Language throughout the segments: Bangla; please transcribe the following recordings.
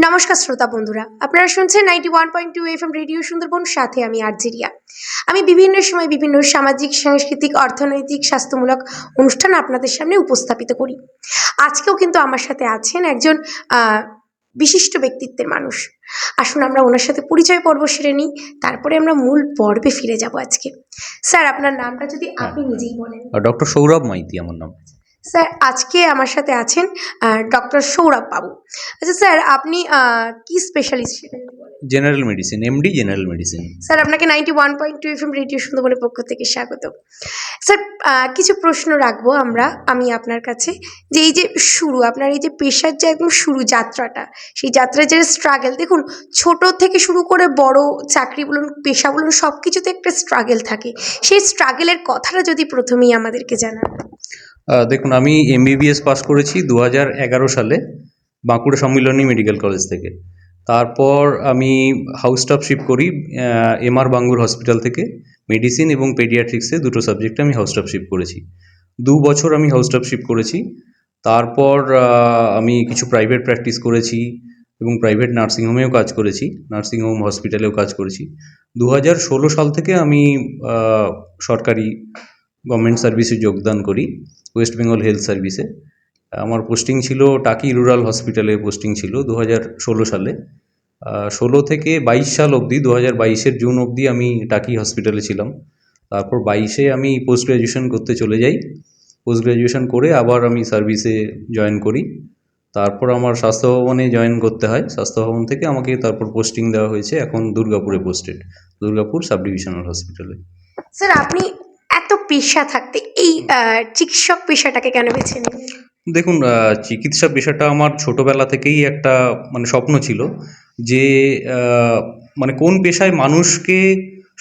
নমস্কার শ্রোতা বন্ধুরা আপনারা শুনছেন ninety one point two F M radio Sundarban সাথে আমি আর্জেরিয়া। আমি বিভিন্ন সময় বিভিন্ন সামাজিক সাংস্কৃতিক অর্থনৈতিক স্বাস্থ্যমূলক অনুষ্ঠান আপনাদের সামনে উপস্থাপিত করি। আজকেও কিন্তু আমার সাথে আছেন একজন আহ, বিশিষ্ট ব্যক্তিত্বের মানুষ। আসুন আমরা ওনার সাথে পরিচয় পর্ব সেরে নিই তারপরে আমরা মূল পর্বে ফিরে যাব আজকে। স্যার আপনার নামটা যদি আপনি নিজেই বলেন। ডক্টর সৌরভ মাইতি আমার নাম। স্যার আজকে আমার সাথে আছেন ডক্টর সৌরভ বাবু। আচ্ছা স্যার আপনি কি specialist. General medicine MD general medicine sir আপনাকে ninety one point two F M radio সুন্দরবনের পক্ষ থেকে স্বাগত। স্যার কিছু প্রশ্ন রাখব আমরা আমি আপনার কাছে। যে এই যে শুরু আপনার এই যে পেশার যে একদম শুরু যাত্রাটা সেই যাত্রার যে স্ট্রাগল দেখুন ছোট থেকে শুরু করে বড় চাকরি বলুন পেশা বলুন সব কিছুতে একটা স্ট্রাগল থাকে। সেই স্ট্রাগলের কথাটা যদি প্রথমেই আমাদেরকে জানান। দেখুন, আমি এমবিবিএস পাস করেছি দু সালে বাঁকুড়া সম্মিলনী মেডিকেল কলেজ থেকে। তারপর আমি হাউস স্টাফশিপ করি এম আর বাঙ্গুর হসপিটাল থেকে। মেডিসিন এবং পেডিয়াট্রিক্সে দুটো সাবজেক্টে আমি হাউস স্টাফশিপ করেছি। দু বছর আমি হাউস স্টাফশিপ করেছি। তারপর আমি কিছু প্রাইভেট প্র্যাকটিস করেছি এবং প্রাইভেট নার্সিংহোমেও কাজ করেছি নার্সিংহোম হসপিটালেও কাজ করেছি। দু হাজার ষোলো সাল থেকে আমি সরকারি গভর্নমেন্ট সার্ভিসে যোগদান করি, ওয়েস্ট বেঙ্গল হেলথ সার্ভিসে। আমার পোস্টিং ছিল টাকি রুরাল হসপিটালে পোস্টিং ছিল দু হাজার ষোলো সালে। ষোলো থেকে বাইশ সাল অবধি দু হাজার বাইশের জুন অবধি আমি টাকি হসপিটালে ছিলাম। তারপর বাইশে আমি পোস্ট গ্র্যাজুয়েশন করতে চলে যাই। পোস্ট গ্র্যাজুয়েশন করে আবার আমি সার্ভিসে জয়েন করি। তারপর আমার স্বাস্থ্য ভবনে জয়েন করতে হয়। স্বাস্থ্য ভবন থেকে আমাকে তারপর পোস্টিং দেওয়া হয়েছে এখন দুর্গাপুরে পোস্টেড দুর্গাপুর সাব ডিভিশনাল হসপিটালে। স্যার, আপনি পেশা থাকতে, এই চিকিৎসক পেশাটাকে কেন বেছে নিলেন? দেখুন চিকিৎসা পেশাটা আমার ছোটবেলা থেকেই একটা মানে স্বপ্ন ছিল যে মানে কোন পেশায় মানুষকে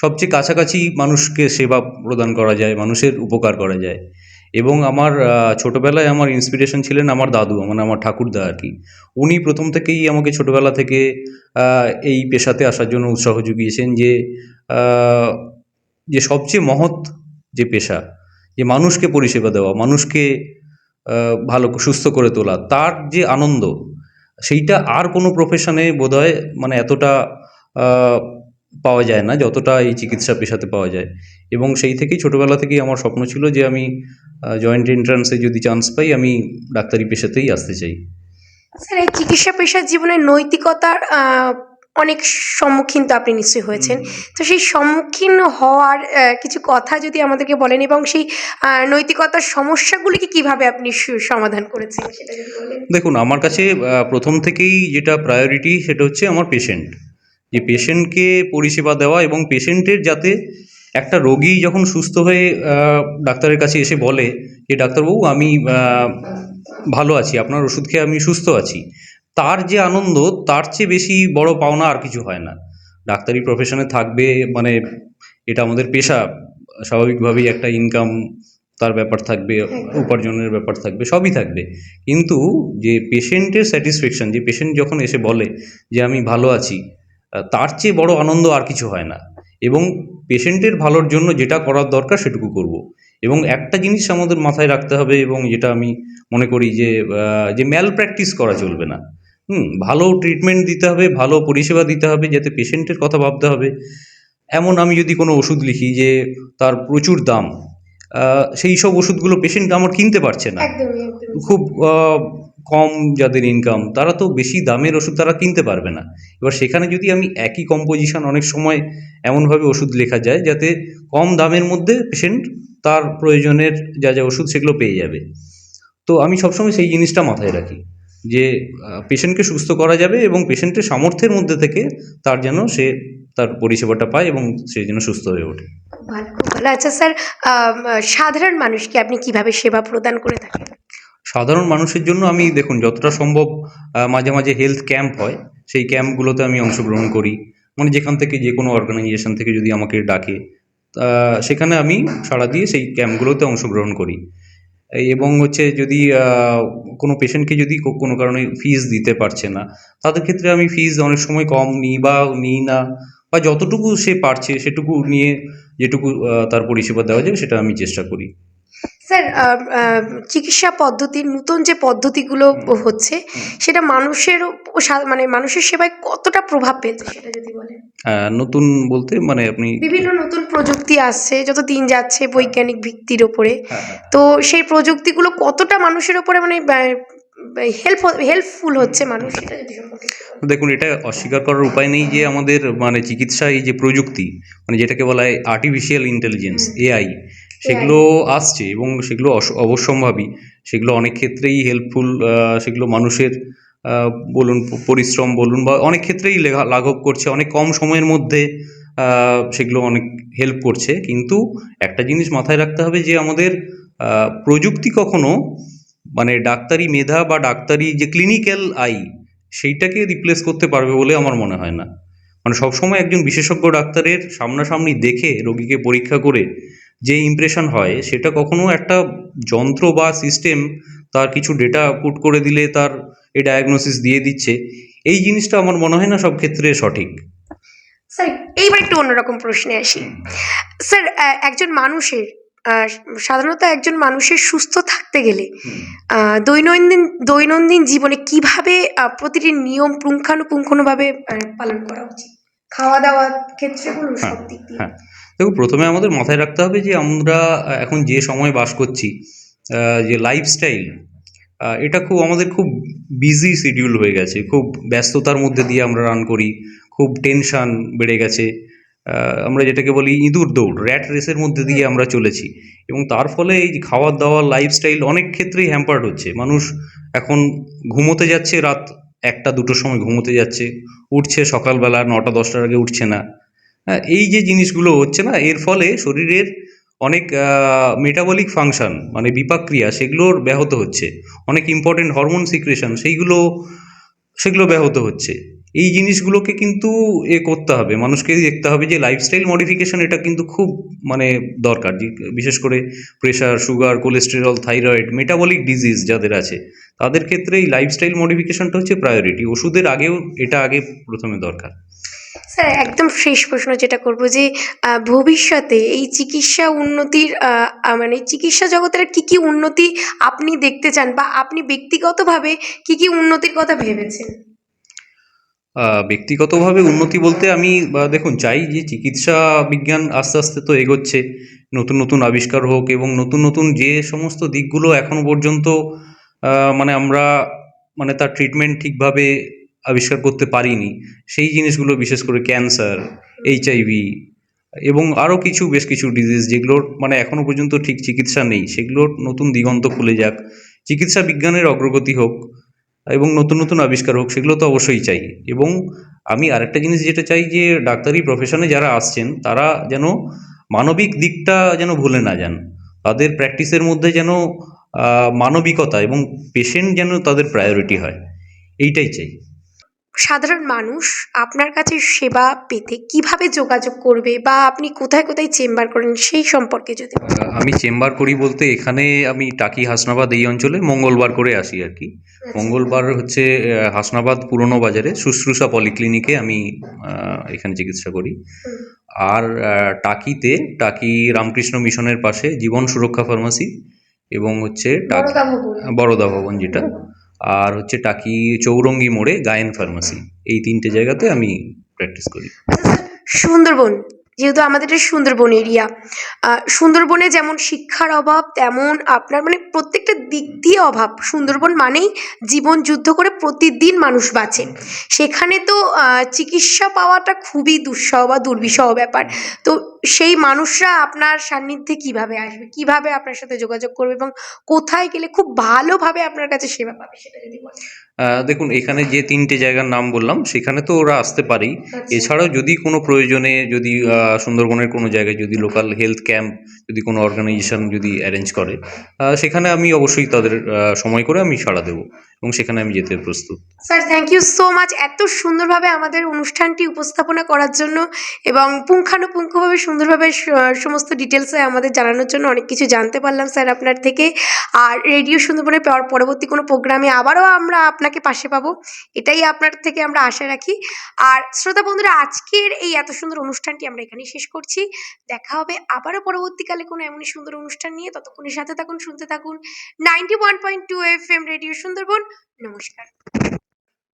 সবচেয়ে কাছাকাছি মানুষকে সেবা প্রদান করা যায়, মানুষের উপকার করা যায়। এবং আমার ছোটবেলায় আমার ইন্সপিরেশন ছিলেন আমার দাদু মানে আমার ঠাকুরদা আর কি। উনি প্রথম থেকেই আমাকে ছোটবেলা থেকে এই পেশাতে আসার জন্য উৎসাহ জুগিয়েছেন যে যে সবচেয়ে মহৎ যে পেশা, যে মানুষকে পরিষেবা দেওয়া, মানুষকে ভালো সুস্থ করে তোলা, তার যে আনন্দ, সেইটা আর কোনো প্রফেশনে বোধহয় মানে এতটা পাওয়া যায় না, যতটা এই চিকিৎসা পেশাতে পাওয়া যায়। এবং সেই থেকেই ছোটোবেলা থেকেই আমার স্বপ্ন ছিল যে আমি জয়েন্ট এন্ট্রান্সে যদি চান্স পাই, আমি ডাক্তারি পেশাতেই আসতে চাই। স্যার, এই চিকিৎসা পেশার জীবনে নৈতিকতার অনেক সম্মুখীন তো আপনি নিশ্চয়ই হয়েছেন। তো সেই সম্মুখীন হওয়ার কিছু কথা যদি আমাদেরকে বলেন এবং সেই নৈতিকতার সমস্যাগুলিকে কীভাবে আপনি সমাধান করেছেন সেটা যদি বলেন। দেখুন আমার কাছে প্রথম থেকেই যেটা প্রায়োরিটি সেটা হচ্ছে আমার পেশেন্ট যে পেশেন্টকে পরিষেবা দেওয়া এবং পেশেন্টের যাতে একটা রোগী যখন সুস্থ হয়ে ডাক্তারের কাছে এসে বলে যে ডাক্তারবাবু আমি ভালো আছি আপনার ওষুধ খেয়ে আমি সুস্থ আছি। তার যে আনন্দ তার চেয়ে বেশি বড় পাওনা আর কিছু হয় না। ডাক্তারি প্রফেশনে থাকবে মানে এটা আমাদের পেশা। স্বাভাবিকভাবেই একটা ইনকাম তার ব্যাপার থাকবে উপার্জনের ব্যাপার থাকবে সবই থাকবে। কিন্তু যে পেশেন্টের স্যাটিসফ্যাকশন যে পেশেন্ট যখন এসে বলে যে আমি ভালো আছি তার চেয়ে বড় আনন্দ আর কিছু হয় না। এবং পেশেন্টের ভালোর জন্য যেটা করার দরকার সেটুকু করব। এবং একটা জিনিস আমাদের মাথায় রাখতে হবে এবং যেটা আমি মনে করি যে যে ম্যাল প্র্যাকটিস করা চলবে না। হুম ভালো ট্রিটমেন্ট দিতে হবে ভালো পরিষেবা দিতে হবে যাতে পেশেন্টের কথা ভাবতে হবে। এমন আমি যদি কোনো ওষুধ লিখি যে তার প্রচুর দাম সেই সব ওষুধগুলো পেশেন্ট আমার কিনতে পারছে না। খুব কম যাদের ইনকাম তারা তো বেশি দামের ওষুধ তারা কিনতে পারবে না। এবার সেখানে যদি আমি একই কম্পোজিশন অনেক সময় এমনভাবে ওষুধ লেখা যায় যাতে কম দামের মধ্যে পেশেন্ট তার প্রয়োজনের যা যা ওষুধ সেগুলো পেয়ে যাবে। তো আমি সবসময় সেই জিনিসটা মাথায় রাখি। যে পেশেন্টকে সুস্থ করা যাবে এবং পেশেন্টের সামর্থ্যের মধ্যে থেকে তার যেন সে তার পরিষেবাটা পায় এবং সে যেন সুস্থ হয়ে ওঠে। আচ্ছা স্যার সাধারণ মানুষকে আপনি কীভাবে সেবা প্রদান করে থাকেন? সাধারণ মানুষের জন্য আমি দেখুন যতটা সম্ভব মাঝে মাঝে হেলথ ক্যাম্প হয়। সেই ক্যাম্পগুলোতে আমি অংশগ্রহণ করি। মানে যেখান থেকে যে কোনো অর্গানাইজেশন থেকে যদি আমাকে ডাকে সেখানে আমি সাড়া দিয়ে সেই ক্যাম্পগুলোতে অংশগ্রহণ করি। এবং হচ্ছে যদি কোনো পেশেন্টকে যদি কোনো কারণে ফিস দিতে পারছে না, তাদের ক্ষেত্রে আমি ফিস অনেক সময় কম নিই বা নিই না, বা যতটুকু সে পারছে সেটুকু নিয়ে যেটুকু তার পরিষেবা দেওয়া যায় সেটা আমি চেষ্টা করি। স্যার চিকিৎসা পদ্ধতির নতুন যে পদ্ধতিগুলো হচ্ছে সেটা মানুষের মানে মানুষের সেবায় কতটা প্রভাব ফেলছে সেটা যদি বলেন? নতুন বলতে মানে আপনি বিভিন্ন নতুন প্রযুক্তি আসছে যত দিন যাচ্ছে বৈজ্ঞানিক ভিত্তির ওপরে। হ্যাঁ, হ্যাঁ। তো সেই প্রযুক্তিগুলো কতটা মানুষের ওপরে মানে হেল্প হেল্পফুল হচ্ছে মানুষ। দেখুন এটা অস্বীকার করার উপায় নেই যে আমাদের মানে চিকিৎসা এই যে প্রযুক্তি মানে যেটাকে বলা হয় আর্টিফিশিয়াল ইন্টেলিজেন্স এআই সেগুলো আসছে এবং সেগুলো অবশ্যম্ভাবী। সেগুলো অনেক ক্ষেত্রেই হেল্পফুল সেগুলো মানুষের বলুন পরিশ্রম বলুন বা অনেক ক্ষেত্রেই লাঘব করছে। অনেক কম সময়ের মধ্যে সেগুলো অনেক হেল্প করছে। কিন্তু একটা জিনিস মাথায় রাখতে হবে যে আমাদের প্রযুক্তি কখনো মানে ডাক্তারি মেধা বা ডাক্তারি যে ক্লিনিক্যাল আই সেইটাকে রিপ্লেস করতে পারবে বলে আমার মনে হয় না। মানে সবসময় একজন বিশেষজ্ঞ ডাক্তারের সামনাসামনি দেখে রোগীকে পরীক্ষা করে যে ইমপ্রেশন হয় সেটা কখনো একটা যন্ত্র বা সিস্টেম তার কিছু ডেটা পুট করে দিলে তার এই ডায়াগনোসিস দিয়ে দিচ্ছে। এই জিনিসটা আমার মনে হয় না সব ক্ষেত্রে সঠিক। স্যার এইবার একটু অন্যরকম প্রশ্নে আসি। স্যার একজন মানুষের সাধারণত একজন মানুষের সুস্থ থাকতে গেলে দৈনন্দিন দৈনন্দিন জীবনে কীভাবে প্রতিটি নিয়ম পুঙ্খানুপুঙ্খানুভাবে পালন করা উচিত? খাওয়া দাওয়ার ক্ষেত্রে বলুন সব দিক দিয়ে। দেখো, প্রথমে আমাদের মাথায় রাখতে হবে যে আমরা এখন যে সময় বাস করছি যে লাইফস্টাইল এটা খুব আমাদের খুব বিজি শিডিউল হয়ে গেছে। খুব ব্যস্ততার মধ্যে দিয়ে আমরা রান করি, খুব টেনশান বেড়ে গেছে। আমরা যেটাকে বলি ইঁদুর দৌড় র্যাট রেসের মধ্যে দিয়ে আমরা চলেছি। এবং তার ফলে এই খাওয়ার দাওয়ার লাইফস্টাইল অনেক ক্ষেত্রেই হ্যাম্পার্ড হচ্ছে। মানুষ এখন ঘুমোতে যাচ্ছে রাত একটা দুটোর সময় ঘুমোতে যাচ্ছে, উঠছে সকালবেলা নটা, দশটার আগে উঠছে না। হ্যাঁ এই যে জিনিসগুলো হচ্ছে না, এর ফলে শরীরের অনেক মেটাবলিক ফাংশন মানে বিপাক্রিয়া সেগুলোর ব্যাহত হচ্ছে। অনেক ইম্পর্টেন্ট হরমোন সিক্রেশন সেইগুলো, সেগুলো ব্যাহত হচ্ছে। এই জিনিসগুলোকে কিন্তু এ করতে হবে। মানুষকে দেখতে হবে যে লাইফস্টাইল মডিফিকেশন এটা কিন্তু খুব মানে দরকার। বিশেষ করে pressure sugar cholesterol thyroid metabolic disease যাদের আছে, তাদের ক্ষেত্রে এই লাইফস্টাইল মডিফিকেশনটা হচ্ছে প্রায়োরিটি ওষুধের আগেও এটা আগে প্রথমে দরকার। স্যার একদম শেষ প্রশ্ন যেটা করব যে ভবিষ্যতে এই চিকিৎসা উন্নতির মানে চিকিৎসা জগতের কি কি উন্নতি আপনি দেখতে চান বা আপনি ব্যক্তিগতভাবে কি কি উন্নতির কথা ভেবেছেন? ব্যক্তিগতভাবে উন্নতি বলতে আমি দেখুন, চাই যে চিকিৎসা বিজ্ঞান আস্তে আস্তে তো এগোচ্ছে, নতুন নতুন আবিষ্কার হোক এবং নতুন নতুন যে সমস্ত দিকগুলো এখনও পর্যন্ত মানে আমরা মানে তার ট্রিটমেন্ট ঠিকভাবে আবিষ্কার করতে পারিনি। সেই জিনিসগুলো বিশেষ করে ক্যান্সার এইচআইভি এবং আরও কিছু, বেশ কিছু ডিজিজ যেগুলোর মানে এখনও পর্যন্ত ঠিক চিকিৎসা নেই। সেগুলোর নতুন দিগন্ত খুলে যাক। চিকিৎসা বিজ্ঞানের অগ্রগতি হোক এবং নতুন নতুন আবিষ্কার হোক, সেগুলো তো অবশ্যই চাই। এবং আমি আরেকটা জিনিস যেটা চাই যে, ডাক্তারি প্রফেশনে যারা আসছেন, তারা যেন মানবিক দিকটা যেন ভুলে না যান। তাদের প্র্যাকটিসের মধ্যে যেন মানবিকতা এবং পেশেন্ট যেন তাদের প্রায়োরিটি হয়। এইটাই চাই। সাধারণ মানুষ আপনার কাছে সেবা পেতে কীভাবে যোগাযোগ করবে বা আপনি কোথায় কোথায় চেম্বার করেন সেই সম্পর্কে যদি আমি চেম্বার করি বলতে এখানে আমি টাকি হাসনাবাদ এই অঞ্চলে মঙ্গলবার করে আসি আর কি। মঙ্গলবার হচ্ছে হাসনাবাদ পুরনো বাজারে শুশ্রূষা পলিক্লিনিকে আমি এখানে চিকিৎসা করি। আর টাকিতে টাকি রামকৃষ্ণ মিশনের পাশে জীবন সুরক্ষা ফার্মাসি এবং হচ্ছে টাকি ভবন। যেটা। আর হচ্ছে টাকি চৌরঙ্গি মোড়ে গায়েন ফার্মাসি। এই তিনটে জায়গাতে আমি প্র্যাকটিস করি। সুন্দরবন যেহেতু আমাদের এটা সুন্দরবন এরিয়া সুন্দরবনে যেমন শিক্ষার অভাব তেমন আপনার মানে প্রত্যেকটা দিক দিয়ে অভাব। সুন্দরবন মানেই জীবন যুদ্ধ করে প্রতিদিন মানুষ বাঁচে। সেখানে তো চিকিৎসা পাওয়াটা খুবই দুঃসহ বা দুর্বিষহ ব্যাপার। তো সেই মানুষরা আপনার সান্নিধ্যে কীভাবে আসবে? কীভাবে আপনার সাথে যোগাযোগ করবে এবং কোথায় গেলে খুব ভালোভাবে আপনার কাছে সেবা পাবে সেটা যদি বলেন। দেখুন এখানে যে তিনটে জায়গার নাম বললাম সেখানে তো ওরা আসতে পারেই আচ্ছা। এছাড়াও যদি কোনো প্রয়োজনে যদি সুন্দরবনের কোনো জায়গায় যদি লোকাল হেলথ ক্যাম্প যদি কোনো অর্গানাইজেশন যদি অ্যারেঞ্জ করে সেখানে আমি অবশ্যই তাদের সময় করে আমি সাড়া দেবো এবং সেখানে আমি যেতে প্রস্তুত। Sir thank you so much এত সুন্দরভাবে আমাদের অনুষ্ঠানটি উপস্থাপনা করার জন্য এবং পুঙ্খানুপুঙ্খভাবে সুন্দরভাবে সমস্ত ডিটেলসে আমাদের জানানোর জন্য অনেক কিছু জানতে পারলাম, স্যার, আপনার থেকে। আর রেডিও সুন্দরবনের পরবর্তী কোনো প্রোগ্রামে আবারও আমরা আপনাকে পাশে পাবো। এটাই আপনার থেকে আমরা আশা রাখি। আর শ্রোতা বন্ধুরা, আজকের এই এত সুন্দর অনুষ্ঠানটি আমরা এখানেই শেষ করছি। দেখা হবে আবারও পরবর্তীকালে কোনো এমনই সুন্দর অনুষ্ঠান নিয়ে। ততক্ষণের সাথে থাকুন, শুনতে থাকুন। Ninety one point two F M radio Sundarban. নমস্কার।